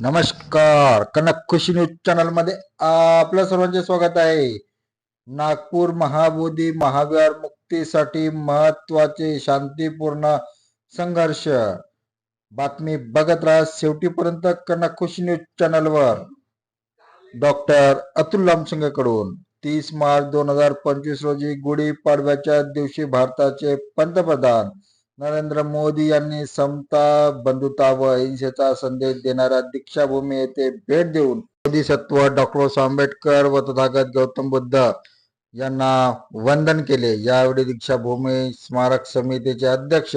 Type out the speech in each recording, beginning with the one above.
नमस्कार. कनक खुशी न्यूज चॅनलमध्ये आपलं सर्वांचे स्वागत आहे. नागपूर महाबोधी महाविहार मुक्तीसाठी महत्त्वाचे शांतीपूर्ण संघर्ष. बातमी बघत राहा शेवटीपर्यंत कनक खुशी न्यूज चॅनलवर. डॉक्टर अतुल लामसंगकडून तीस मार्च दोन हजार पंचवीस रोजी गुढीपाडव्याच्या दिवशी भारताचे पंतप्रधान नरेंद्र मोदी यांनी समता बंधुता व अहिंसेचा संदेश देणाऱ्या दीक्षाभूमी येथे भेट देऊन बोधिसत्व डॉक्टर आंबेडकर व तथागत गौतम बुद्ध यांना वंदन केले. यावेळी दीक्षाभूमी स्मारक समितीचे अध्यक्ष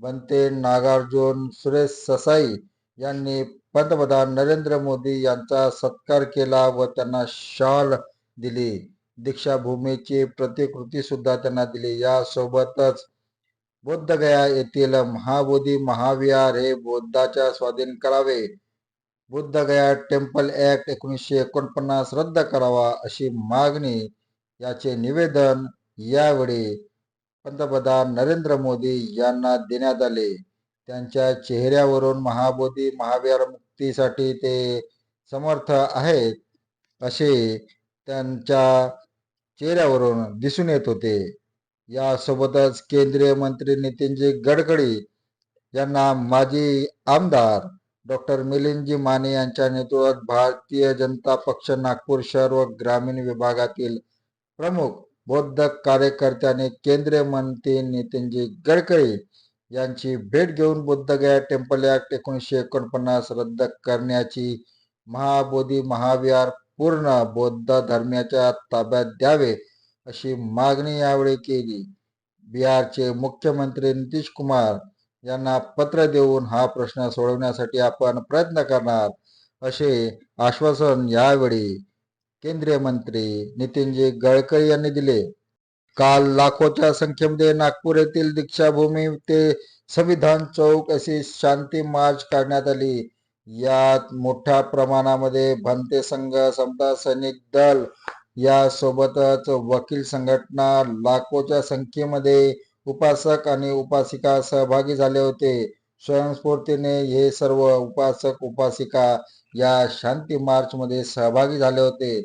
बनते नागार्जुन सुरेश ससाई यांनी पंतप्रधान नरेंद्र मोदी यांचा सत्कार केला व त्यांना शॉल दिली. दीक्षाभूमीची प्रतिकृती सुद्धा त्यांना दिली. यासोबतच बुद्धगया येथील महाबोधी महाविहार हे बौद्धाच्या स्वाधीन करावे. बुद्धगया टेम्पल ऍक्ट एकोणीसशे एकोणपन्नास रद्द करावा अशी मागणी याचे निवेदन यावेळी पंतप्रधान नरेंद्र मोदी यांना देण्यात आले. त्यांच्या चेहऱ्यावरून महाबोधी महाविहार मुक्तीसाठी ते समर्थ आहेत असे त्यांच्या चेहऱ्यावरून दिसून येत होते. यासोबतच केंद्रीय मंत्री नितीनजी गडकरी यांना माजी आमदार डॉक्टर मिलिंदजी माने यांच्या नेतृत्वात भारतीय जनता पक्ष नागपूर शहर व ग्रामीण विभागातील प्रमुख बौद्ध कार्यकर्त्यांनी केंद्रीय मंत्री नितीनजी गडकरी यांची भेट घेऊन बुद्धगया टेम्पल ऍक्ट एकोणीसशे एकोणपन्नास रद्द करण्याची महाबोधी महाविहार पूर्ण बौद्ध धर्मियाच्या ताब्यात द्यावे. अशी मागणी यावेळी केली. बिहारचे मुख्यमंत्री नितीश कुमार यांना पत्र देऊन हा प्रश्न सोडवण्यासाठी आपण प्रयत्न करणार असे आश्वासन यावेळी केंद्रीय मंत्री नितीनजी गडकरी यांनी दिले. काल लाखोच्या संख्येमध्ये नागपूर येथील दीक्षाभूमी ते संविधान चौक अशी शांती मार्च काढण्यात आली. यात मोठ्या प्रमाणामध्ये भंते संघ समता सैनिक दल यासोबतच वकील संघटना लाखोच्या संख्येमध्ये उपासक आणि उपासिका सहभागी झाले होते. स्वयंस्फूर्तीने हे सर्व उपासक उपासिका या शांती मार्च मध्ये सहभागी झाले होते.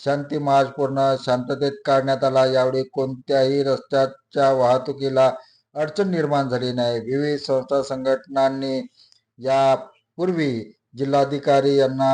शांती मार्च पूर्ण शांततेत काढण्यात आला. यावेळी कोणत्याही रस्त्याच्या वाहतुकीला अडचण निर्माण झाली नाही. विविध संस्था संघटनांनी यापूर्वी जिल्हाधिकारी यांना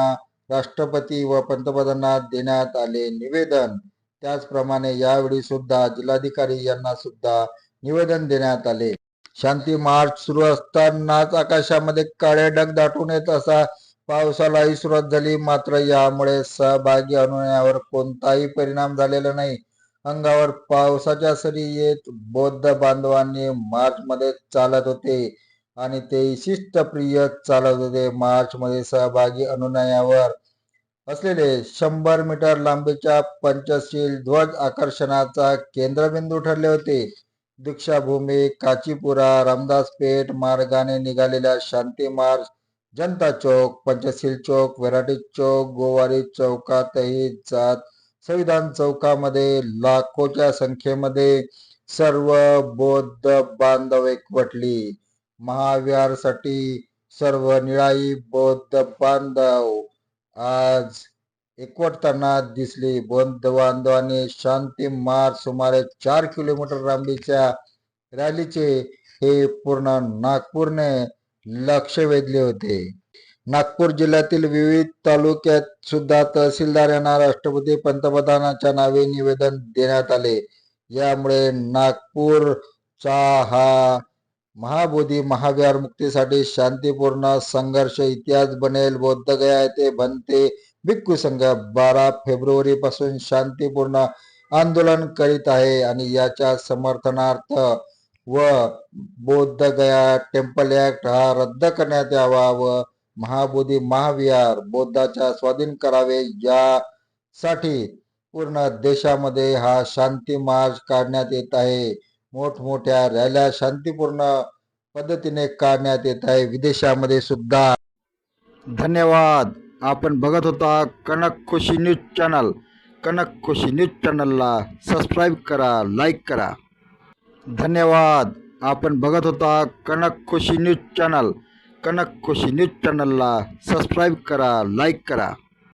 राष्ट्रपती व पंतप्रधानांना देण्यात आले निवेदन. त्याचप्रमाणे यावेळी सुद्धा जिल्हाधिकारी यांना सुद्धा निवेदन देण्यात आले. शांती मार्च सुरू असतानाच आकाशामध्ये काळे ढग दाटून येत असा पावसालाही सुरुवात झाली. मात्र यामुळे सहभागी अनुयावर कोणताही परिणाम झालेला नाही. अंगावर पावसाच्या सरी येत बौद्ध बांधवांनी मार्च मध्ये चालत होते. आणि ते शिस्तप्रिय चालत होते मार्च मध्ये सहभागी अनुनयावर असलेले शंभर मीटर लांबीच्या पंचशील ध्वज आकर्षणाचा केंद्रबिंदू ठरले होते. दीक्षाभूमी काचीपुरा रामदास पेठ मार्गाने निघालेल्या शांती मार्च जनता चौक पंचशील चौक वेराटी चौक गोवारी चौकातही जात संविधान चौकामध्ये लाखोच्या संख्येमध्ये सर्व बौद्ध बांधव एकवटली. महाविहारसाठी सर्व निळाई बौद्ध बांधव आज एकवटताना दिसली. बौद्ध बांधवाने शांती मार्च सुमारे चार किलोमीटर लांबीच्या रॅलीचे हे पूर्ण नागपूरने लक्ष वेधले होते. नागपूर जिल्ह्यातील विविध तालुक्यात सुद्धा तहसीलदार यांना राष्ट्रपती पंतप्रधानांच्या नावे निवेदन देण्यात आले. यामुळे नागपूरचा हा महाबोधी महाविहार मुक्तीसाठी शांतीपूर्ण संघर्ष इतिहास बनेल बौद्धगया येथे बनते भिक्खू संघ. बारा फेब्रुवारी पासून शांतीपूर्ण आंदोलन करीत आहे आणि याच्या समर्थनार्थ व बौद्धगया टेम्पल ऍक्ट हा रद्द करण्यात यावा व महाबोधी महाविहार बौद्धाच्या स्वाधीन करावे यासाठी पूर्ण देशामध्ये हा शांती मार्च काढण्यात येत आहे. मोठमोठ्या रॅल्या शांतीपूर्ण पद्धतीने काढण्यात येत आहे. विदेशामध्ये सुद्धा. धन्यवाद. आपण बघत होता Kanak Khushi news channel. Kanak Khushi news चॅनलला सबस्क्राईब करा लाईक करा. धन्यवाद. आपण बघत होता Kanak Khushi news channel. Kanak Khushi news चॅनलला सबस्क्राईब करा लाईक करा.